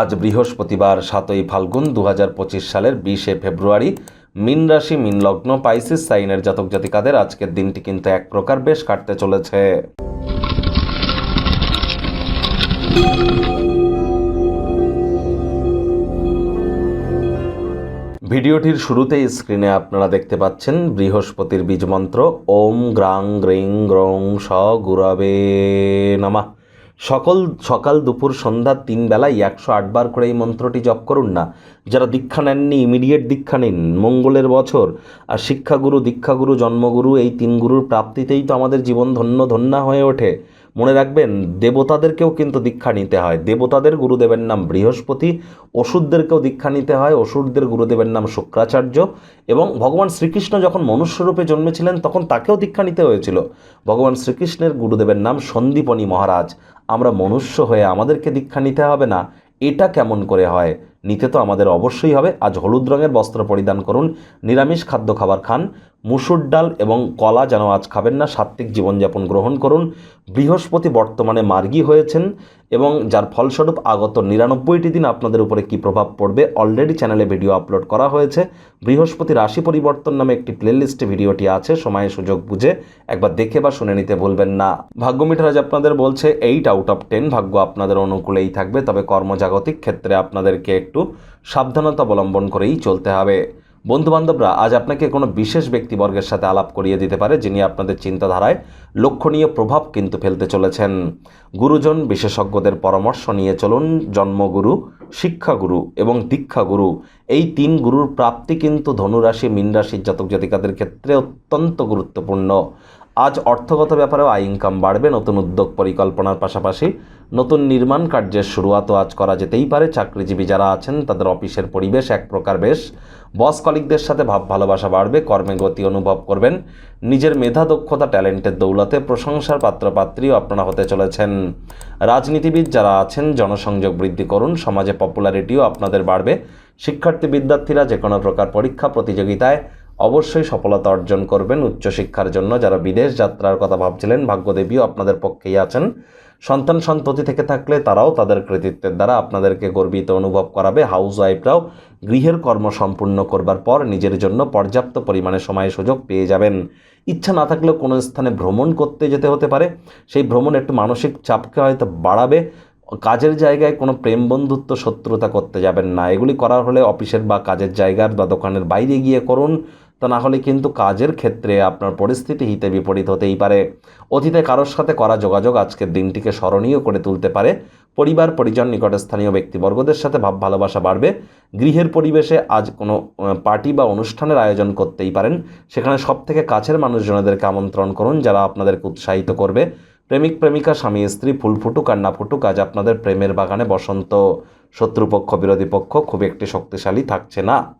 আজ বৃহস্পতিবার সাতই ফাল্গুন দু হাজার পঁচিশ সালের বিশে ফেব্রুয়ারি। মিন রাশি, মিন লগ্ন, পাইসিস, সাইনের জাতক জাতিকাদের আজকের দিনটি কিন্তু এক প্রকার বেশ কাটতে চলেছে। ভিডিওটির শুরুতেই স্ক্রিনে আপনারা দেখতে পাচ্ছেন বৃহস্পতির বীজমন্ত্র ওম গ্রাং গ্রিং গ্রং স গুরবে নমা। সকল, সকাল দুপুর সন্ধ্যা তিন বেলায় একশো আটবার করে এই মন্ত্রটি জপ করুন না। যারা দীক্ষা নেননি ইমিডিয়েট দীক্ষা নিন। মঙ্গলের বছর। আর শিক্ষাগুরু, দীক্ষাগুরু, জন্মগুরু, এই তিন গুরুর প্রাপ্তিতেই তো আমাদের জীবন ধন্য ধন্য হয়ে ওঠে। মনে রাখবেন, দেবতাদেরকেও কিন্তু দীক্ষা নিতে হয়। দেবতাদের গুরুদেবের নাম বৃহস্পতি, অসুরদেরকেও দীক্ষা নিতে হয়। অসুরদের গুরুদেবের নাম শুক্রাচার্য এবং ভগবান শ্রীকৃষ্ণ যখন মনুষ্যরূপে জন্মেছিলেন, তখন তাকেও দীক্ষা নিতে হয়েছিল। ভগবান শ্রীকৃষ্ণের গুরুদেবের নাম সন্দীপনী মহারাজ। আমরা মনুষ্য হয়ে আমাদেরকে দীক্ষা নিতে হবে না। এটা কেমন করে হয়? নিতে তো আমাদের অবশ্যই হবে। আজ হলুদ রঙের বস্ত্র পরিধান করুন, নিরামিষ খাদ্য খাবার খান। মুসুর ডাল এবং কলা যেন আজ খাবেন না, সাত্ত্বিক জীবনযাপন গ্রহণ করুন। বৃহস্পতি বর্তমানে মার্গী হয়েছেন এবং যার ফলস্বরূপ আগত নিরানব্বইটি দিন আপনাদের উপরে কী প্রভাব পড়বে অলরেডি চ্যানেলে ভিডিও আপলোড করা হয়েছে। বৃহস্পতি রাশি পরিবর্তন নামে একটি প্লেলিস্টে ভিডিওটি আছে, সময় সুযোগ বুঝে একবার দেখে বা শুনে নিতে ভুলবেন না। ভাগ্য মিঠারাজ আপনাদের বলছে এইট আউট অফ টেন ভাগ্য আপনাদের অনুকূলেই থাকবে, তবে কর্মজাগতিক ক্ষেত্রে আপনাদেরকে একটু সাবধানতা অবলম্বন করেই চলতে হবে। বন্ধুবান্ধবরা, আজ আপনাকে কোনো বিশেষ ব্যক্তিবর্গের সাথে আলাপ করিয়ে দিতে পারে, যিনি আপনাদের চিন্তাধারায় লক্ষণীয় প্রভাব কিন্তু ফেলতে চলেছেন। গুরুজন বিশেষজ্ঞদের পরামর্শ নিয়ে চলুন, জন্মগুরু, শিক্ষাগুরু এবং দীক্ষাগুরু। এই তিন গুরুর প্রাপ্তি কিন্তু ধনুরাশি মীন রাশির জাতক জাতিকাদের ক্ষেত্রে অত্যন্ত গুরুত্বপূর্ণ। আজ অর্থগত ব্যাপারেও আয় ইনকাম বাড়বে, নতুন উদ্যোগ পরিকল্পনার পাশাপাশি নতুন নির্মাণ কার্যের শুরুয়াতও আজ করা যেতেই পারে। চাকরিজীবী যারা আছেন, তাদের অফিসের পরিবেশ এক প্রকার বেশ। বস কলিকদের সাথে ভাব ভালোবাসা বাড়বে, কর্মে গতি অনুভব করবেন। নিজের মেধা, দক্ষতা, ট্যালেন্টের দৌলতে প্রশংসার পাত্রপাত্রীও আপনারা হতে চলেছেন। রাজনীতিবিদ যারা আছেন, জনসংযোগ বৃদ্ধি করুন, সমাজে পপুলারিটিও আপনাদের বাড়বে। শিক্ষার্থী, বিদ্যার্থীরা যে কোনো প্রকার পরীক্ষা, প্রতিযোগিতায় অবশ্যই সফলতা অর্জন করবেন উচ্চশিক্ষার জন্য। যারা বিদেশ যাত্রার কথা ভাবছিলেন, ভাগ্যদেবীও আপনাদের পক্ষেই আছেন। সন্তান সন্ততি থেকে থাকলে তারাও তাদের কৃতিত্বের দ্বারা আপনাদেরকে গর্বিত অনুভব করাবে। হাউস ওয়াইফরাও গৃহের কর্ম সম্পূর্ণ করবার পর নিজের জন্য পর্যাপ্ত পরিমাণে সময় সুযোগ পেয়ে যাবেন। ইচ্ছা না থাকলেও কোনো স্থানে ভ্রমণ করতে যেতে হতে পারে। সেই ভ্রমণ একটু মানসিক চাপকে হয়তো বাড়াবে। কাজের জায়গায় কোনো প্রেম বন্ধুত্ব, শত্রুতা করতে যাবেন না। এগুলি করার হলে অফিসের বা কাজের জায়গার বা দোকানের বাইরে গিয়ে করুন। তা না হলে কিন্তু কাজের ক্ষেত্রে আপনার পরিস্থিতি হিতে বিপরীত হতেই পারে। অতীতে কারোর সাথে করা যোগাযোগ আজকের দিনটিকে স্মরণীয় করে তুলতে পারে। পরিবার, পরিজন নিকটস্থানীয় ব্যক্তিবর্গদের সাথে ভাব ভালোবাসা বাড়বে। গৃহের পরিবেশে আজ কোনো পার্টি বা অনুষ্ঠানের আয়োজন করতেই পারেন। সেখানে সব থেকে কাছের মানুষজনদেরকে আমন্ত্রণ করুন যারা আপনাদেরকে উৎসাহিত করবে। প্রেমিক, প্রেমিকা, স্বামী, স্ত্রী, ফুল ফুটুক আর না ফুটুক, আজ আপনাদের প্রেমের বাগানে বসন্ত। শত্রুপক্ষ, বিরোধী পক্ষ খুব একটি শক্তিশালী থাকছে না।